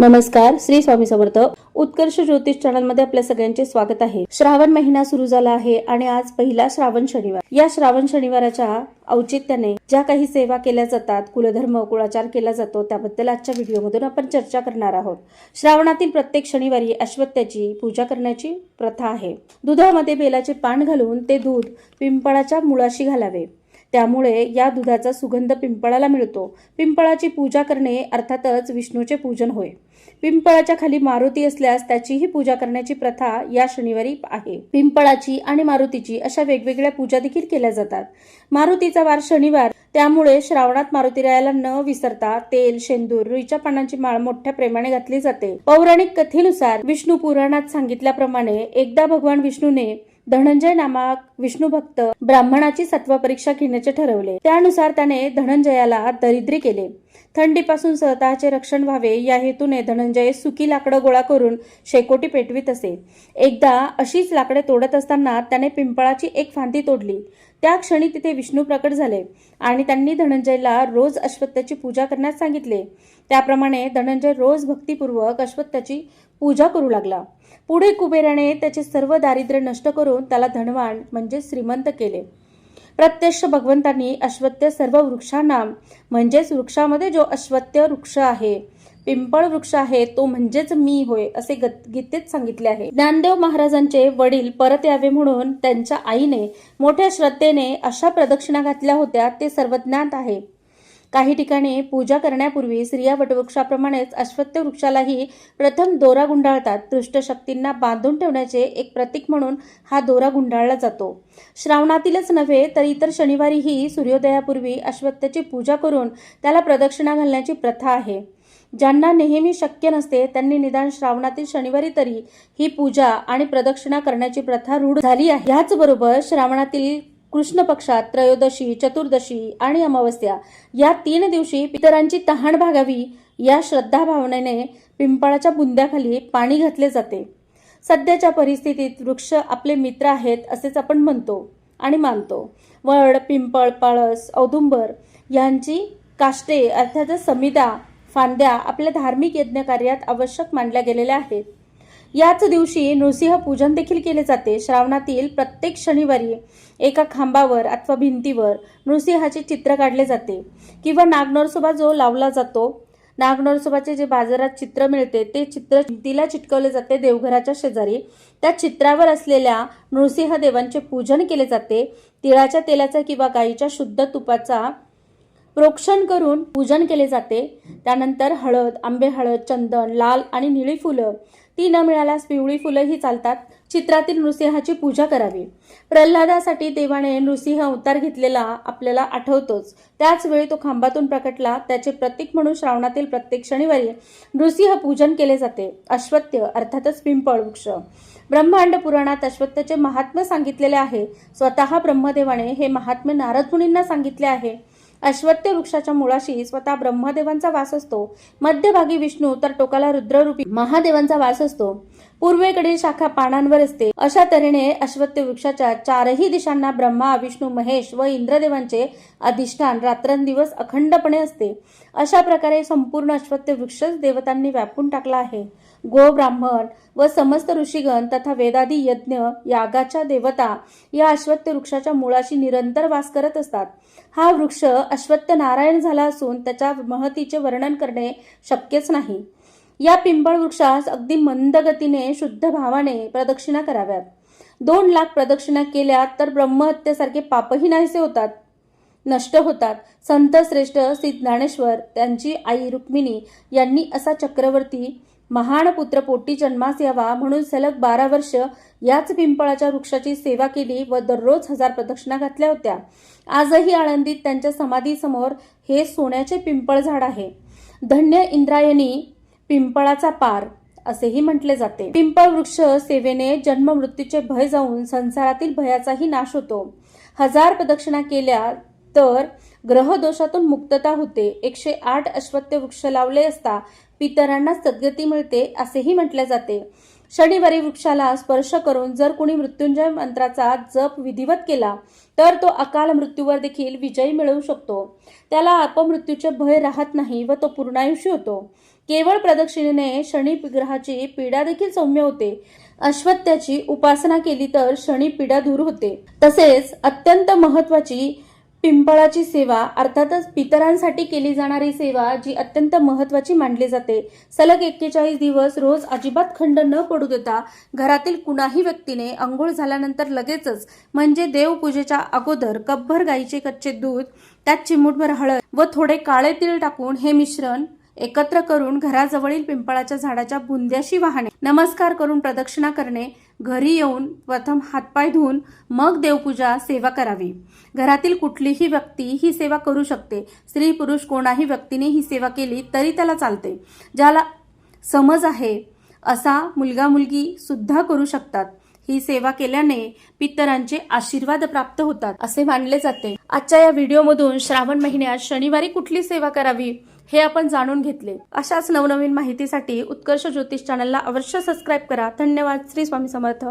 नमस्कार श्री स्वामी समर्थ. उत्कर्ष ज्योतिष चॅनलमध्ये आपल्या सगळ्यांचे स्वागत आहे. श्रावण महिना सुरू झाला आहे आणि आज पहिला श्रावण शनिवार. या श्रावण शनिवाराच्या औचित्याने ज्या काही सेवा केल्या जातात कुलधर्म कुळाचार केला जातो त्याबद्दल आजच्या व्हिडिओमधून आपण चर्चा करणार आहोत. श्रावणातील प्रत्येक शनिवारी अश्वत्याची पूजा करण्याची प्रथा आहे. दुधामध्ये बेलाचे पान घालून ते दूध पिंपळाच्या मुळाशी घालावे. त्यामुळे या दुधाचा सुगंध पिंपळाला मिळतो. पिंपळाची पूजा करणे अर्थातच विष्णूचे पूजन होय. पिंपळाच्या खाली मारुती असल्यास त्याचीही पूजा करण्याची प्रथा या शनिवारी आहे. पिंपळाची आणि मारुतीची अशा वेगवेगळ्या पूजा देखील केल्या जातात. मारुतीचा वार शनिवार त्यामुळे श्रावणात मारुतीरायाला न विसरता तेल शेंदूर रुईच्या पानांची माळ मोठ्या प्रेमाने घातली जाते. पौराणिक कथेनुसार विष्णू पुराणात सांगितल्याप्रमाणे एकदा भगवान विष्णूने धनंजय नामक विष्णू भक्त ब्राह्मणाची सत्व परीक्षा घेण्याचे ठरवले. त्यानुसार त्याने धनंजयाला दरिद्री केले. थंडीपासून स्वतःचे रक्षण व्हावे या हेतूने धनंजय सुकी लाकडं गोळा करून शेकोटी पेटवीत असे. एकदा अशीच लाकडे तोडत असताना त्याने पिंपळाची एक फांदी तोडली. त्या क्षणी तिथे विष्णू प्रकट झाले आणि त्यांनी धनंजयला रोज अश्वत्थाची पूजा करण्यास सांगितले. त्याप्रमाणे धनंजय रोज भक्तिपूर्वक अश्वत्थाची पूजा करू लागला. पुढे कुबेराने त्याचे सर्व दारिद्र्य नष्ट करून त्याला धनवान म्हणजे श्रीमंत केले. प्रत्यक्ष भगवंतांनी अश्वत्य सर्व वृक्षांना म्हणजेच वृक्षामध्ये जो अश्वत्य वृक्ष आहे पिंपळ वृक्ष आहे तो म्हणजेच मी होय असे गत- गीतेत सांगितले आहे. ज्ञानदेव महाराजांचे वडील परत यावे म्हणून त्यांच्या आईने मोठ्या श्रद्धेने अशा प्रदक्षिणा घातल्या होत्या ते सर्वज्ञात आहे. काही ठिकाणी पूजा करण्यापूर्वी स्त्रिया वटवृक्षाप्रमाणेच अश्वत्थ वृक्षालाही प्रथम दोरा गुंडाळतात. दुष्ट शक्तींना बांधून ठेवण्याचे एक प्रतीक म्हणून हा दोरा गुंडाळला जातो. श्रावणातीलच नव्हे तर इतर शनिवारीही सूर्योदयापूर्वी अश्वत्थाची पूजा करून त्याला प्रदक्षिणा घालण्याची प्रथा आहे. ज्यांना नेहमी शक्य नसते त्यांनी निदान श्रावणातील शनिवारी तरी ही पूजा आणि प्रदक्षिणा करण्याची प्रथा रूढ झाली आहे. ह्याचबरोबर श्रावणातील कृष्ण पक्षात त्रयोदशी चतुर्दशी आणि अमावस्या या तीन दिवशी पितरांची तहान भागावी या श्रद्धा भावनेने पिंपळाच्या बुंद्याखाली पाणी घातले जाते. सध्याच्या परिस्थितीत वृक्ष आपले मित्र आहेत असेच आपण म्हणतो आणि मानतो. वड पिंपळ पाळस औदुंबर यांची काष्टे अर्थातच समिदा फांद्या आपल्या धार्मिक यज्ञ कार्यात आवश्यक मानल्या गेलेल्या आहेत. याच दिवशी नृसिंह पूजन देखील केले जाते. श्रावणातील प्रत्येक शनिवारी एका खांबावर अथवा भिंतीवर नृसिंहाचे चित्र काढले जाते किंवा नागनरसोबा जो लावला जातो नागनरसोबाचे जे बाजारात चित्र मिळते ते चित्र भिंतीला चिटकवले जाते देवघराच्या शेजारी. त्या चित्रावर असलेल्या नृसिंह देवांचे पूजन केले जाते. तिळाच्या तेलाचा किंवा गाईच्या शुद्ध तुपाचा प्रोक्षण करून पूजन केले जाते. त्यानंतर हळद आंबे हळद चंदन लाल आणि निळी फुलं ती न मिळाल्यास पिवळी फुलंही चालतात. चित्रातील नृसिंहाची पूजा करावी. प्रल्हादासाठी देवाने नृसिंह अवतार घेतलेला आपल्याला आठवतोच. त्याचवेळी तो खांबातून प्रकटला. त्याचे प्रतीक म्हणून श्रावणातील प्रत्येक शनिवारी नृसिंह पूजन केले जाते. अश्वत्य अर्थातच पिंपळ वृक्ष. ब्रह्मांड पुराणात अश्वत्याचे महात्म्य सांगितलेले आहे. स्वतः ब्रह्मदेवाने हे महात्म्य नारद मुनींना सांगितले आहे. अश्वत्य वृक्षाच्या मुळाशी स्वतः ब्रह्मदेवांचा वास असतो. मध्यभागी विष्णू तर टोकाला रुद्ररूपी महादेवांचा वास असतो. पूर्वेकडील शाखा पानांवर असते. अशा तऱ्हेने अश्वत्थ वृक्षाच्या चारही दिशांना ब्रह्मा विष्णू महेश व इंद्रदेवांचे अधिष्ठान रात्रंदिवस अखंडपणे असते. अशा प्रकारे संपूर्ण अश्वत्य वृक्षच देवतांनी व्यापून टाकला आहे. गो ब्राह्मण व समस्त ऋषीगण तथा वेदादी यज्ञ यागाच्या देवता या अश्वत्थ वृक्षाच्या मुळाशी निरंतर वास करत असतात. हा वृक्ष अश्वत्थ नारायण झाला असून त्याच्या महतीचे वर्णन करणे शक्यच नाही. या पिंपळ वृक्षास अगदी मंद गतीने शुद्ध भावाने प्रदक्षिणा कराव्यात. दोन लाख प्रदक्षिणा केल्या तर ब्रह्महत्येसारखे पापही नाहीसे होतात. नष्ट होतात. संत श्रेष्ठ श्री ज्ञानेश्वर त्यांची आई रुक्मिणी यांनी असा चक्रवर्ती महान पुत्र पोटी जन्मास यावा म्हणून सलग बारा वर्ष याच पिंपळाच्या वृक्षाची सेवा केली व दररोज हजार प्रदक्षिणा घातल्या होत्या. आजही आळंदीत त्यांच्या समाधीसमोर हे सोन्याचे पिंपळ झाड आहे. धन्य इंद्रायणी पिंपळाचा पार असेही म्हटले जाते. पिंपळ वृक्ष सेवेने जन्म मृत्यूचे भय जाऊन संसारातील भयाचाही नाश होतो. हजार प्रदक्षिणा केल्या तर ग्रह दोषातून मुक्तता होते. एकशे आठ अश्वत्य वृक्ष लावले असता पितरांना सद्गती मिळते असेही म्हटले जाते. शनिवारी वृक्षाला स्पर्श करून जर कुणी मृत्युंजय मंत्राचा जप विधिवत केला तर तो अकाल मृत्यूवर देखील विजय मिळवू शकतो. त्याला अपमृत्यूचे भय राहत नाही व तो पूर्णायुषी होतो. केवळ प्रदक्षिणेने शनी ग्रहाची पीडा देखील सौम्य होते. अश्वत्याची उपासना केली तर शनी पीडा दूर होते. तसेच अत्यंत महत्वाची पिंपळाची सेवा अर्थातच पितरांसाठी केली जाणारी सेवा जी अत्यंत महत्वाची मानली जाते. सलग एक्केचाळीस दिवस रोज अजिबात खंड न पडू देता घरातील कुणाही व्यक्तीने अंघोळ झाल्यानंतर लगेचच म्हणजे देवपूजेच्या अगोदर कपभर गाईचे कच्चे दूध त्यात चिमूटभर हळद व थोडे काळे तीळ टाकून हे मिश्रण एकत्र करून घराजवळील पिंपळाच्या झाडाच्या बुंद्याशी वाहणे. नमस्कार करून प्रदक्षिणा करणे. घरी येऊन प्रथम हातपाय धुवून मग देवपूजा सेवा करावी. घरातील कुठलीही व्यक्ती ही सेवा करू शकते. स्त्री पुरुष कोणाही व्यक्तीने ही सेवा केली तरी त्याला चालते. ज्याला समज आहे असा मुलगा मुलगी सुद्धा करू शकतात. ही सेवा केल्याने पितरांचे आशीर्वाद प्राप्त होतात असे मानले जाते. आजच्या या व्हिडिओमधून श्रावण महिन्यात शनिवारी कुठली सेवा करावी? हे आपण जाणून घेतले. अशाच नवनवीन माहितीसाठी उत्कर्ष ज्योतिष चॅनलला अवश्य सबस्क्राईब करा. धन्यवाद. श्री स्वामी समर्थ.